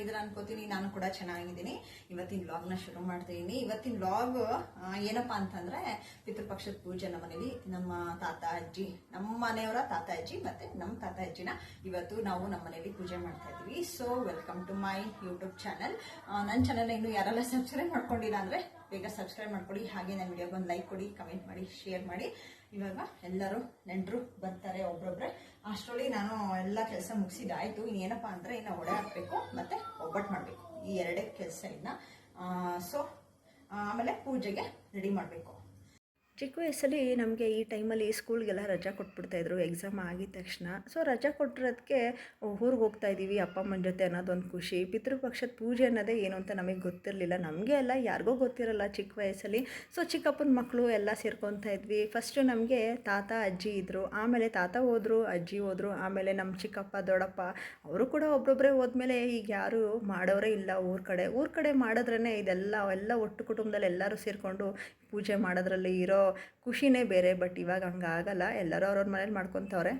ಚೆನ್ನಾಗಿದ್ದೀರಾ ಅನ್ಕೋತೀನಿ, ನಾನು ಕೂಡ ಚೆನ್ನಾಗಿದ್ದೀನಿ. ಇವತ್ತಿನ ನ ಶುರು ಮಾಡ್ತಾ ಇದ್ದೀನಿ ಇವತ್ತಿನ ವ್ಲಾಗ್ ಏನಪ್ಪಾ ಅಂತಂದ್ರೆ, ಪಿತೃಪಕ್ಷದ ಪೂಜೆ ನಮ್ಮ ಮನೇಲಿ, ನಮ್ಮ ತಾತ, ಅಜ್ಜಿ, ನಮ್ಮ ಮನೆಯವರ ತಾತ, ಅಜ್ಜಿ ಮತ್ತೆ ನಮ್ಮ ತಾತ, ಅಜ್ಜಿನ ಇವತ್ತು ನಾವು ನಮ್ಮ ಮನೇಲಿ ಪೂಜೆ ಮಾಡ್ತಾ ಇದ್ದೀವಿ. So welcome to my YouTube channel ನನ್ನ ಚಾನಲ್ ಇನ್ನು ಯಾರೆಲ್ಲ ಸಬ್ಸ್ಕ್ರೈಬ್ ಮಾಡ್ಕೊಂಡಿಲ್ಲ ಅಂದ್ರೆ, ಬೇಗ ಸಬ್ಸ್ಕ್ರೈಬ್ ಮಾಡ್ಕೊಡಿ. ಹಾಗೆ ನನ್ನ ವಿಡಿಯೋಗೆ ಒಂದು ಲೈಕ್ ಕೊಡಿ ಕಮೆಂಟ್ ಮಾಡಿ ಶೇರ್ ಮಾಡಿ. ಇವಾಗ ಎಲ್ಲರೂ, ನೆಂಟರು ಬರ್ತಾರೆ ಒಬ್ರೊಬ್ರೆ. ಅಷ್ಟರಲ್ಲಿ ನಾನು ಎಲ್ಲ ಕೆಲಸ ಮುಗಿಸಿದಾಯ್ತು ಇನ್ನೇನಪ್ಪ ಅಂದ್ರೆ ಇನ್ನು ಒಡೆ ಹಾಕಬೇಕು, ಮತ್ತೆ ಒಬ್ಬಟ್ಟು ಮಾಡಬೇಕು. ಈ ಎರಡೇ ಕೆಲಸ ಇನ್ನ. ಸೊ ಆಮೇಲೆ ಪೂಜೆಗೆ ರೆಡಿ ಮಾಡಬೇಕು. ಚಿಕ್ಕ ವಯಸ್ಸಲ್ಲಿ ನಮಗೆ ಈ ಟೈಮಲ್ಲಿ ಸ್ಕೂಲ್ಗೆಲ್ಲ ರಜಾ ಕೊಟ್ಬಿಡ್ತಾಯಿದ್ರು ಎಕ್ಸಾಮ್ ಆಗಿದ ತಕ್ಷಣ. ಸೊ ರಜಾ ಕೊಟ್ಟಿರೋದಕ್ಕೆ ಊರಿಗೆ ಹೋಗ್ತಾ ಇದ್ದೀವಿ ಅಪ್ಪ ಅಮ್ಮನ ಜೊತೆ ಅನ್ನೋದೊಂದು ಖುಷಿ. ಪಿತೃಪಕ್ಷದ ಪೂಜೆ ಅನ್ನೋದೇ ಏನು ಅಂತ ನಮಗೆ ಗೊತ್ತಿರಲಿಲ್ಲ. ನಮಗೆ ಎಲ್ಲ ಯಾರಿಗೋ ಗೊತ್ತಿರಲ್ಲ ಚಿಕ್ಕ ವಯಸ್ಸಲ್ಲಿ. ಸೊ ಚಿಕ್ಕಪ್ಪನ ಮಕ್ಕಳು ಎಲ್ಲ ಸೇರ್ಕೊತಾ ಇದ್ವಿ. ಫಸ್ಟು ನಮಗೆ ತಾತ, ಅಜ್ಜಿ ಇದ್ದರು ಆಮೇಲೆ ತಾತ ಹೋದರು, ಅಜ್ಜಿ ಹೋದರು. ಆಮೇಲೆ ನಮ್ಮ ಚಿಕ್ಕಪ್ಪ, ದೊಡ್ಡಪ್ಪ ಅವರು ಕೂಡ ಒಬ್ಬೊಬ್ಬರೇ ಹೋದ್ಮೇಲೆ ಈಗ ಯಾರು ಮಾಡೋರೇ ಇಲ್ಲ ಊರ ಕಡೆ. ಊರ ಕಡೆ ಮಾಡಿದ್ರೇ ಇದೆಲ್ಲ, ಎಲ್ಲ ಒಟ್ಟು ಕುಟುಂಬದಲ್ಲಿ ಎಲ್ಲರೂ ಸೇರಿಕೊಂಡು ಪೂಜೆ ಮಾಡೋದ್ರಲ್ಲಿ ಇರೋ ಖುಷಿನೇ ಬೇರೆ ಬಟ್ ಇವಾಗ ಹಂಗಾಗಲ್ಲ ಎಲ್ಲರೂ ಅವ್ರವ್ರ ಮನೇಲಿ ಮಾಡ್ಕೊತವ್ರೆ.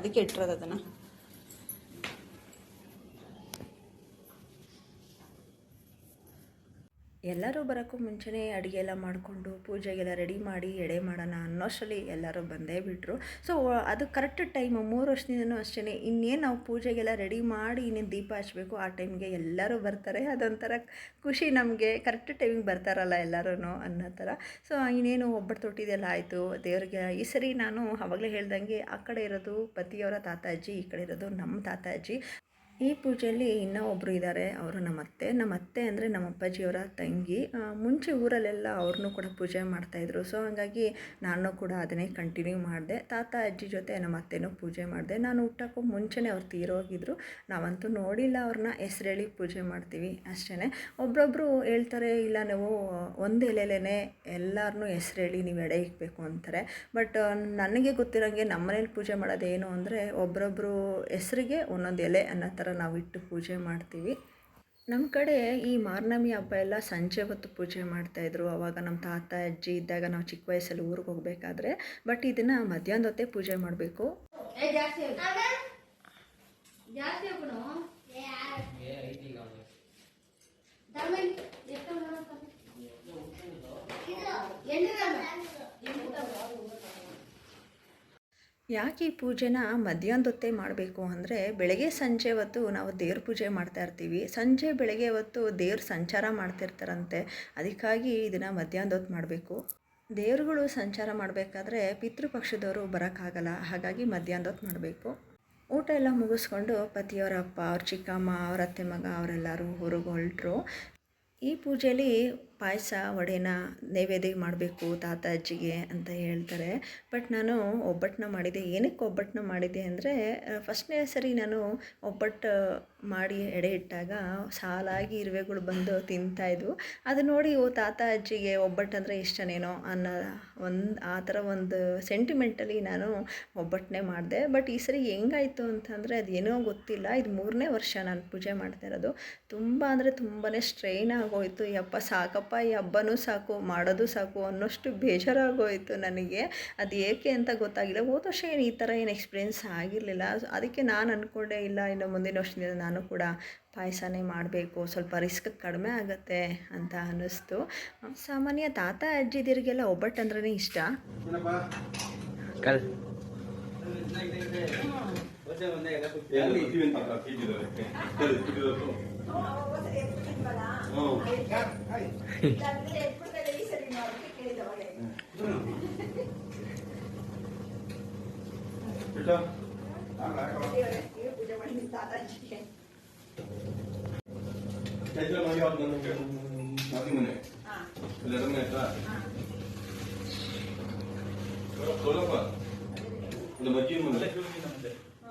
ಅದಕ್ಕೆ ಇಟ್ಟಿರೋದು ಅದನ್ನ. ಎಲ್ಲರೂ ಬರೋಕ್ಕೂ ಮುಂಚೆನೇ ಅಡುಗೆ ಎಲ್ಲ ಮಾಡಿಕೊಂಡು ಪೂಜೆಗೆಲ್ಲ ರೆಡಿ ಮಾಡಿ ಎಡೆ ಮಾಡೋಣ ಅನ್ನೋಷ್ಟರಲ್ಲಿ ಎಲ್ಲರೂ ಬಂದೇ ಬಿಟ್ಟರು ಸೊ ಅದು ಕರೆಕ್ಟ್ ಟೈಮು ಮೂರು ವರ್ಷದಿಂದನೂ ಅಷ್ಟೇ ಇನ್ನೇನು ನಾವು ಪೂಜೆಗೆಲ್ಲ ರೆಡಿ ಮಾಡಿ ಇನ್ನೇನು ದೀಪ ಹಚ್ಚಬೇಕು ಆ ಟೈಮ್ಗೆ ಎಲ್ಲರೂ ಬರ್ತಾರೆ. ಅದೊಂಥರ ಖುಷಿ ನಮಗೆ. ಕರೆಕ್ಟ್ ಟೈಮಿಗೆ ಬರ್ತಾರಲ್ಲ ಎಲ್ಲರೂ ಅನ್ನೋ ಥರ. ಸೊ ಇನ್ನೇನು ಒಬ್ಬಟ್ಟು ತೊಟ್ಟಿದೆಲ್ಲ ಆಯಿತು. ದೇವ್ರಿಗೆ ಈ ಸರಿ ನಾನು ಅವಾಗಲೇ ಹೇಳ್ದಂಗೆ ಆ ಕಡೆ ಇರೋದು ಪತಿಯವರ ತಾತಾಜಿ, ಈ ಕಡೆ ಇರೋದು ನಮ್ಮ ತಾತಾಜಿ. ಈ ಪೂಜೆಯಲ್ಲಿ ಇನ್ನೂ ಒಬ್ಬರು ಇದ್ದಾರೆ ಅವರು ನಮ್ಮ ಅತ್ತೆ ನಮ್ಮ ಅತ್ತೆ ಅಂದರೆ ನಮ್ಮ ಅಪ್ಪಾಜಿಯವರ ತಂಗಿ ಮುಂಚೆ ಊರಲ್ಲೆಲ್ಲ ಅವ್ರನ್ನೂ ಕೂಡ ಪೂಜೆ ಮಾಡ್ತಾಯಿದ್ರು ಸೊ ಹಾಗಾಗಿ ನಾನು ಕೂಡ ಅದನ್ನೇ ಕಂಟಿನ್ಯೂ ಮಾಡಿದೆ. ತಾತ, ಅಜ್ಜಿ ಜೊತೆ ನಮ್ಮ ಅತ್ತೆನೂ ಪೂಜೆ ಮಾಡಿದೆ. ನಾನು ಹುಟ್ಟಕ್ಕೂ ಮುಂಚೆನೇ ಅವ್ರು ತೀರೋಗಿದ್ರು. ನಾವಂತೂ ನೋಡಿಲ್ಲ ಅವ್ರನ್ನ. ಹೆಸರೇಳಿ ಪೂಜೆ ಮಾಡ್ತೀವಿ ಅಷ್ಟೇ ಒಬ್ಬೊಬ್ಬರು ಹೇಳ್ತಾರೆ, ಇಲ್ಲ ನೀವು ಒಂದು ಎಲೆಲೇನೆ ಎಲ್ಲರನ್ನೂ ಹೆಸರೇಳಿ, ನೀವು ಎಡೆ ಇಕ್ಬೇಕು ಅಂತಾರೆ. ಬಟ್ ನನಗೆ ಗೊತ್ತಿರೋಂಗೆ ನಮ್ಮ ಮನೇಲಿ ಪೂಜೆ ಮಾಡೋದೇನು ಅಂದರೆ ಒಬ್ಬೊಬ್ಬರು ಹೆಸರಿಗೆ ಒಂದೊಂದು ಎಲೆ ಅನ್ನೋ ಥರ ನಾವು ಇಟ್ಟು ಪೂಜೆ ಮಾಡ್ತೀವಿ. ನಮ್ಮ ಕಡೆ ಈ ಮಾರ್ನಮಿ ಹಬ್ಬ ಎಲ್ಲ ಸಂಜೆ ಹೊತ್ತು ಪೂಜೆ ಮಾಡ್ತಾಯಿದ್ರು ಅವಾಗ ನಮ್ಮ ತಾತ ಅಜ್ಜಿ ಇದ್ದಾಗ ನಾವು ಚಿಕ್ಕ ವಯಸ್ಸಲ್ಲಿ ಊರಿಗೆ ಹೋಗಬೇಕಾದ್ರೆ. ಬಟ್ ಇದನ್ನು ಮಧ್ಯಾಹ್ನದ ಹೊತ್ತೇ ಪೂಜೆ ಮಾಡಬೇಕು. ಯಾಕೆ ಈ ಪೂಜೆನ ಮಧ್ಯಾಹ್ನದ ಹೊತ್ತೇ ಮಾಡಬೇಕು ಅಂದರೆ ಬೆಳಗ್ಗೆ ಸಂಜೆ ಹೊತ್ತು ನಾವು ದೇವ್ರ ಪೂಜೆ ಮಾಡ್ತಾ ಇರ್ತೀವಿ. ಸಂಜೆ ಬೆಳಗ್ಗೆ ಹೊತ್ತು ದೇವ್ರ ಸಂಚಾರ ಮಾಡ್ತಿರ್ತಾರಂತೆ. ಅದಕ್ಕಾಗಿ ಇದನ್ನು ಮಧ್ಯಾಹ್ನದೊತ್ತು ಮಾಡಬೇಕು. ದೇವ್ರುಗಳು ಸಂಚಾರ ಮಾಡಬೇಕಾದ್ರೆ ಪಿತೃಪಕ್ಷದವರು ಬರೋಕ್ಕಾಗಲ್ಲ. ಹಾಗಾಗಿ ಮಧ್ಯಾಹ್ನದೊತ್ತು ಮಾಡಬೇಕು. ಊಟ ಎಲ್ಲ ಮುಗಿಸ್ಕೊಂಡು ಪತಿಯವರ ಅಪ್ಪ, ಅವ್ರ ಚಿಕ್ಕಮ್ಮ, ಅವ್ರ ಅತ್ತೆ ಮಗ, ಅವರೆಲ್ಲರೂ ಊರಿಗೆ ಹೊರಟರು ಈ ಪೂಜೆಯಲ್ಲಿ ಪಾಯಸ, ವಡೆನ ನೈವೇದ್ಯ ಮಾಡಬೇಕು ತಾತ ಅಜ್ಜಿಗೆ ಅಂತ ಹೇಳ್ತಾರೆ. ಬಟ್ ನಾನು ಒಬ್ಬಟ್ಟನ್ನ ಮಾಡಿದೆ ಏನಕ್ಕೆ ಒಬ್ಬಟ್ಟನ್ನ ಮಾಡಿದೆ ಅಂದರೆ, ಫಸ್ಟ್ನೇ ಸರಿ ನಾನು ಒಬ್ಬಟ್ಟು ಮಾಡಿ ಎಡೆ ಇಟ್ಟಾಗ ಸಾಲಾಗಿ ಇರುವೆಗಳು ಬಂದು ತಿಂತಾಯಿದ್ವು ಅದು ನೋಡಿ, ಓ ತಾತ ಅಜ್ಜಿಗೆ ಒಬ್ಬಟ್ಟು ಅಂದರೆ ಇಷ್ಟನೇನೋ ಅನ್ನೋ ಒಂದು, ಆ ಥರ ಒಂದು ಸೆಂಟಿಮೆಂಟಲ್ಲಿ ನಾನು ಒಬ್ಬಟ್ಟನ್ನೇ ಮಾಡಿದೆ. ಬಟ್ ಈ ಸರಿ ಹೆಂಗಾಯಿತು ಅಂತಂದರೆ ಅದೇನೋ ಗೊತ್ತಿಲ್ಲ. ಇದು ಮೂರನೇ ವರ್ಷ ನಾನು ಪೂಜೆ ಮಾಡ್ತಾ ಇರೋದು. ತುಂಬ ಅಂದರೆ ತುಂಬಾ ಸ್ಟ್ರೈನ್ ಆಗೋಯ್ತು. ಯಪ್ಪ ಸಾಕಪ್ಪ ಈ ಹಬ್ಬನೂ ಸಾಕು, ಮಾಡೋದು ಸಾಕು ಅನ್ನೋಷ್ಟು ಬೇಜಾರಾಗೋಯಿತು ನನಗೆ. ಅದು ಏಕೆ ಅಂತ ಗೊತ್ತಾಗಿಲ್ಲ. ಹೋದ ವರ್ಷ ಏನು ಈ ಥರ ಏನು ಎಕ್ಸ್ಪೀರಿಯೆನ್ಸ್ ಆಗಿರಲಿಲ್ಲ. ಅದಕ್ಕೆ ನಾನು ಅಂದ್ಕೊಂಡೆ ಇಲ್ಲ, ಇನ್ನು ಮುಂದಿನ ವರ್ಷದಿಂದ ನಾನು ಕೂಡ ಪಾಯಸನೇ ಮಾಡಬೇಕು. ಸ್ವಲ್ಪ ರಿಸ್ಕ್ ಕಡಿಮೆ ಆಗುತ್ತೆ ಅಂತ ಅನ್ನಿಸ್ತು. ಸಾಮಾನ್ಯ ತಾತ ಅಜ್ಜಿದಿರಿಗೆಲ್ಲ ಒಬ್ಬಟ್ಟು ಅಂದ್ರೇ ಇಷ್ಟ? ಕಲ್ ಪೂಜೆ ಮಾಡಿ ತಾತ ಅಜ್ಜಿಗೆ ಹಾ ಹಾ ಹಾ ಅದು ಮಜ್ಜಿರೋರು ನಮ್ಮ ಮಜ್ಜಿ ಬರ್ತದೆ ಅಂದ್ರೆ ನಿಮ್ಮ ಅಮ್ಮನ ಅಮ್ಮರ ಅಮ್ಮ ಅಪ್ಪ ಅಮ್ಮ ಅಲ್ಲಿ ಪೂಜೆ ಮಾಡಿದ್ರಾ ಹ್ಮ್ ಅಲ್ಲೋಗಿದ್ದ ಅಲ್ಲಿಂದ ಊರು ಊರಿಂದ ಇಲ್ಲಿ ಏನಿಲ್ಲ ಸಮಾಚಾರ ಏನ್ ಜಾಸ್ತಿ ಕಂಡಿರಿಂದ ತುಂಬ ಗಂಟೆ ಮಾಡ್ತೀನಿ ಮೇಲೆ ಗಲಾಟೆ ನೀವು ಸಲ ಗೊತ್ತಿಲ್ಲ ಹೌದೇನಾ ಗಂಡನ ಎಂದು ಗೊತ್ತಿಲ್ವಾ ಅವ್ನು ಏನ್ ಶರ್ಟ್ ಕಡಿಮೆ ಮಾಡ್ಸಿದ್ರು ಹಂಗೆ ಇರುತ್ತೆ ನೋಡು. ಏನದು ಗಂಟೆ ಅಂದ್ರೆ ಈ ಶಿವನ ಹೊಡೆಯೋದು. ಮಾಡ್ಸ್ಬಿಟ್ರು ಅವ್ನ್ ಬದ್ಲು ಇನ್ನೇನ್ ನೋಡು ಅವ್ನ್ ಎಷ್ಟು ಇದು. ಇದು. ಯಾವ್ದು ಮುಂದ್ಗಡೆ ಇಟ್ಬಿಟ್ಟು ಇನ್ನೇನ್ ಹಿಂದೆ ಇಟ್ಕೊಂಡು. ಮಾಡ್ತಾರೆ ಇದು ಬಗ್ಗಲ್ಲ ಹಿಂಗ್ ಮಾಡ್ಬಿಟ್ಟು ಹಿಂಗ್ ಮಾಡ್ಬಿಟ್ಟು ಮುಂದೆ ಕಟ್ ಮಾಡಿದ್ದೀರಾ ಅವತ್ತು ಇಲ್ಲ ಹಿಂದೆ ನಿಂತಿರೋ ಜಾಸ್ತಿ ಅವ್ನಿಗೆ ತೋರಿಸಿ ಅಕ್ಷಂಗೆ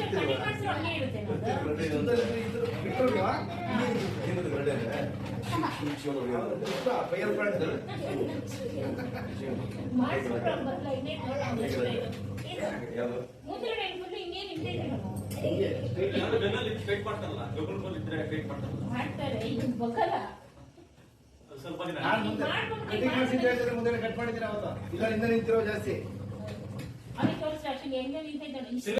ಮಾಡ್ತಾರೆ? ಕಟ್ ಎಳೆದು ಜಾಸ್ತಿ ಅಲ್ಲೇ ಇದೆ ನೀರು ಹೋಯ್.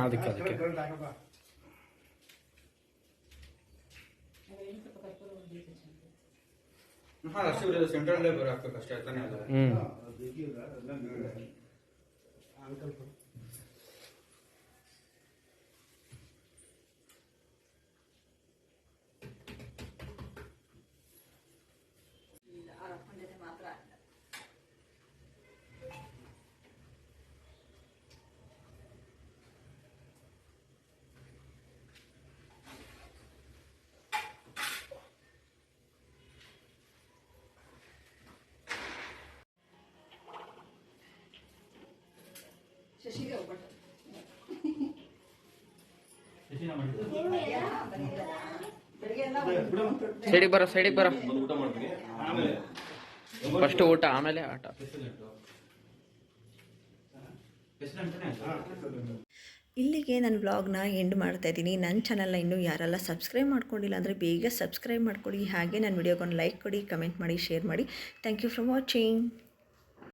ಅದಕ್ಕೆ ಅದಕ್ಕೆ ಅದು ಏನು ಸ್ವಲ್ಪ ಕರ್ಪೂರ ಹೊಡ್ದಿತ್ತು ಚೆನ್ನಾಗಿ. ಹಾಂ ಅಷ್ಟು ಇರೋದು ಸೆಂಟ್ರಲ್ ಲೇಬರ್ ಹಾಕ್ಬೇಕು ಅಷ್ಟೇ ತಾನೇ ಅದು ಹ್ಞೂ ಇಲ್ಲ, ಅವ್ರ ಅಪ್ಪನ ಜೊತೆ ಮಾತ್ರ ಅಲ್ಲ. ಒಬ್ಬಟ್ಟು ಸೈಡಿಗೆ ಬರೋ ಸೈಡಿಗೆ ಬರೋ. ಫಸ್ಟ್ ಊಟ ಆಮೇಲೆ ಆಟ. ಇಲ್ಲಿಗೆ ನನ್ನ ವ್ಲಾಗ್ನ ಎಂಡ್ ಮಾಡ್ತಾ ಇದ್ದೀನಿ. ನನ್ನ ಚಾನಲ್ನ ಇನ್ನೂ ಯಾರೆಲ್ಲ ಸಬ್ಸ್ಕ್ರೈಬ್ ಮಾಡ್ಕೊಂಡಿಲ್ಲ ಅಂದರೆ ಬೇಗ ಸಬ್ಸ್ಕ್ರೈಬ್ ಮಾಡ್ಕೊಳ್ಳಿ ಹಾಗೆ ನನ್ನ ವಿಡಿಯೋಗೊಂದು ಲೈಕ್ ಕೊಡಿ ಕಮೆಂಟ್ ಮಾಡಿ ಶೇರ್ ಮಾಡಿ. Thank you for watching